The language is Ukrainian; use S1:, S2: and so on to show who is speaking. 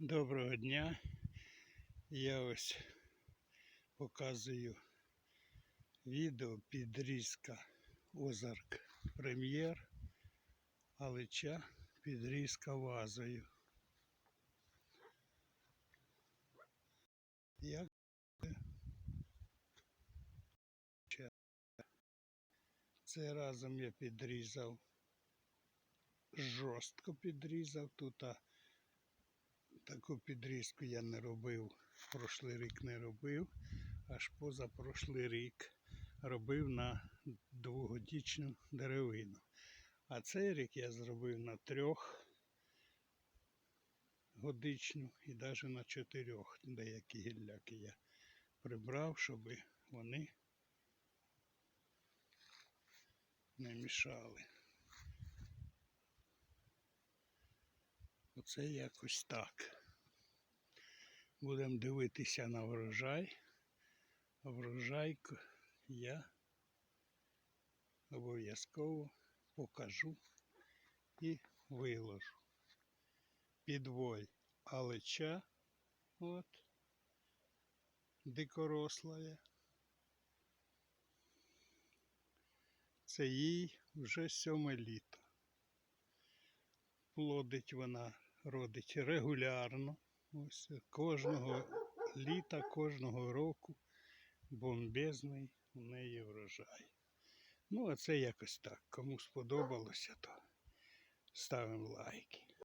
S1: Доброго дня. Я ось показую відео підрізка Озарк Прем'єр, алича підрізка вазою. Як це? Разом я підрізав, жорстко підрізав тут. а Таку підрізку я не робив, прошлий рік не робив, аж позапрошлий рік робив на двогодічну деревину. А цей рік я зробив на трьох годичну і навіть на чотирьох. Деякі гілляки я прибрав, щоб вони не мішали. Оце якось так. Будемо дивитися на врожай. Врожай я обов'язково покажу і виложу. Підвой алеча, от, дикорослая. Це їй вже сьоме літо. Плодить вона родить регулярно. Ось кожного літа, кожного року бомбезний у неї врожай. Ну, а це якось так. Кому сподобалося, то ставимо лайки.